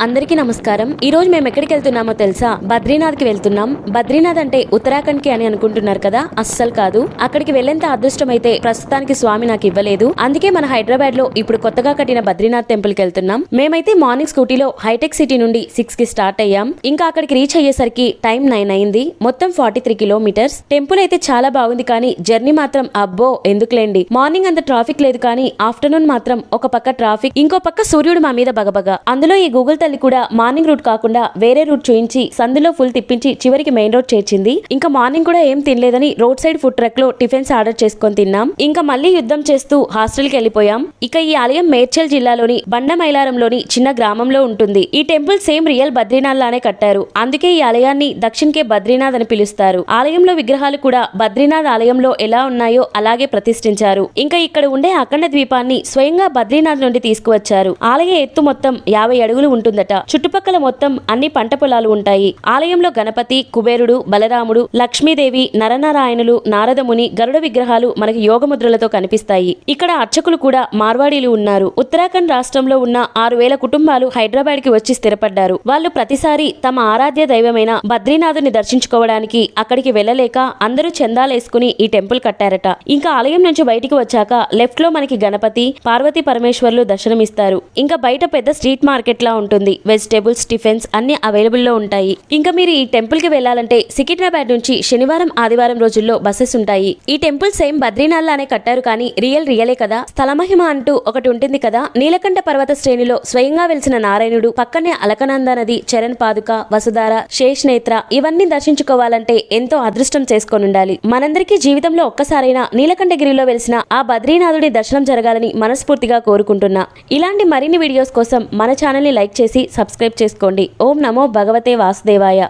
అందరికీ నమస్కారం. ఈ రోజు మేము ఎక్కడికి వెళ్తున్నామో తెలుసా? బద్రీనాథ్కి వెళ్తున్నాం. బద్రీనాథ్ అంటే ఉత్తరాఖండ్కి అని అనుకుంటున్నారు కదా? అస్సలు కాదు. అక్కడికి వెళ్ళేంత అదృష్టం అయితే ప్రస్తుతానికి స్వామి నాకు ఇవ్వలేదు. అందుకే మన హైదరాబాద్లో ఇప్పుడు కొత్తగా కట్టిన బద్రీనాథ్ టెంపుల్కి వెళ్తున్నాం. మేమైతే మార్నింగ్ స్కూటీలో హైటెక్ సిటీ నుండి సిక్స్కి స్టార్ట్ అయ్యాం. ఇంకా అక్కడికి రీచ్ అయ్యేసరికి టైం నైన్ అయింది. మొత్తం ఫార్టీ త్రీ కిలోమీటర్స్. టెంపుల్ అయితే చాలా బాగుంది కానీ జర్నీ మాత్రం అబ్బో ఎందుకులేండి. మార్నింగ్ అంత ట్రాఫిక్ లేదు కానీ ఆఫ్టర్నూన్ మాత్రం ఒక పక్క ట్రాఫిక్ ఇంకో పక్క సూర్యుడు మా మీద బగబగ. అందులో ఈ గూగుల్ తల్లి కూడా మార్నింగ్ రూట్ కాకుండా వేరే రూట్ చూయించి సందులో ఫుల్ తిప్పించి చివరికి మెయిన్ రోడ్ చేర్చింది. ఇంకా మార్నింగ్ కూడా ఏం తినలేదని రోడ్ సైడ్ ఫుడ్ ట్రక్లో టిఫిన్స్ ఆర్డర్ చేసుకొని తిన్నాం. ఇంకా మళ్ళీ యుద్ధం చేస్తూ హాస్టల్కి వెళ్ళిపోయాం. ఇక ఈ ఆలయం మేడ్చల్ జిల్లాలోని బండమైలారంలోని చిన్న గ్రామంలో ఉంటుంది. ఈ టెంపుల్ సేమ్ రియల్ బద్రీనాథ్ లానే కట్టారు. అందుకే ఈ ఆలయాన్ని దక్షిణ కే బద్రీనాథ్ అని పిలుస్తారు. ఆలయంలో విగ్రహాలు కూడా బద్రీనాథ్ ఆలయంలో ఎలా ఉన్నాయో అలాగే ప్రతిష్ఠించారు. ఇంకా ఇక్కడ ఉండే అఖండ ద్వీపాన్ని స్వయంగా బద్రీనాథ్ నుండి తీసుకువచ్చారు. ఆలయ ఎత్తు మొత్తం యాభై అడుగులు ఉంటుంది. ఉంటుందట. చుట్టుపక్కల మొత్తం అన్ని పంట పొలాలు ఉంటాయి. ఆలయంలో గణపతి కుబేరుడు బలరాముడు లక్ష్మీదేవి నరనారాయణులు నారదముని గరుడ విగ్రహాలు మనకి యోగముద్రలతో కనిపిస్తాయి. ఇక్కడ అర్చకులు కూడా మార్వాడీలు ఉన్నారు. ఉత్తరాఖండ్ రాష్ట్రంలో ఉన్న ఆరు వేల కుటుంబాలు హైదరాబాద్కి వచ్చి స్థిరపడ్డారు. వాళ్ళు ప్రతిసారి తమ ఆరాధ్య దైవమైన బద్రీనాథుని దర్శించుకోవడానికి అక్కడికి వెళ్ళలేక అందరూ చందాలేసుకుని ఈ టెంపుల్ కట్టారట. ఇంకా ఆలయం నుంచి బయటికి వచ్చాక లెఫ్ట్లో మనకి గణపతి పార్వతీ పరమేశ్వర్లు దర్శనమిస్తారు. ఇంకా బయట పెద్ద స్ట్రీట్ మార్కెట్లా ఉంటుంది. వెజిటేబుల్స్ టిఫిన్స్ అన్ని అవైలబుల్లో ఉంటాయి. ఇంకా మీరు ఈ టెంపుల్కి వెళ్ళాలంటే సికింద్రాబాద్ నుంచి శనివారం ఆదివారం రోజుల్లో బస్సెస్ ఉంటాయి. ఈ టెంపుల్ సేమ్ బద్రీనాథ్ లానే కట్టారు కానీ రియల్ రియలే కదా? స్థలమహిమ అంటూ ఒకటి ఉంటుంది కదా? నీలకంఠ పర్వత శ్రేణిలో స్వయంగా వెలిసిన నారాయణుడు పక్కనే అలకనంద నది చరణ్ పాదుక వసుధార శేషనేత్ర ఇవన్నీ దర్శించుకోవాలంటే ఎంతో అదృష్టం చేసుకొని ఉండాలి. మనందరికీ జీవితంలో ఒక్కసారైనా నీలకంఠగిరిలో వెలిసిన ఆ బద్రీనాథుడి దర్శనం జరగాలని మనస్ఫూర్తిగా కోరుకుంటున్నా. ఇలాంటి మరిన్ని వీడియోస్ కోసం మన ఛానల్ని లైక్ చేసి సబ్స్క్రైబ్ చేసుకోండి. ఓం నమో భగవతే వాసుదేవాయ.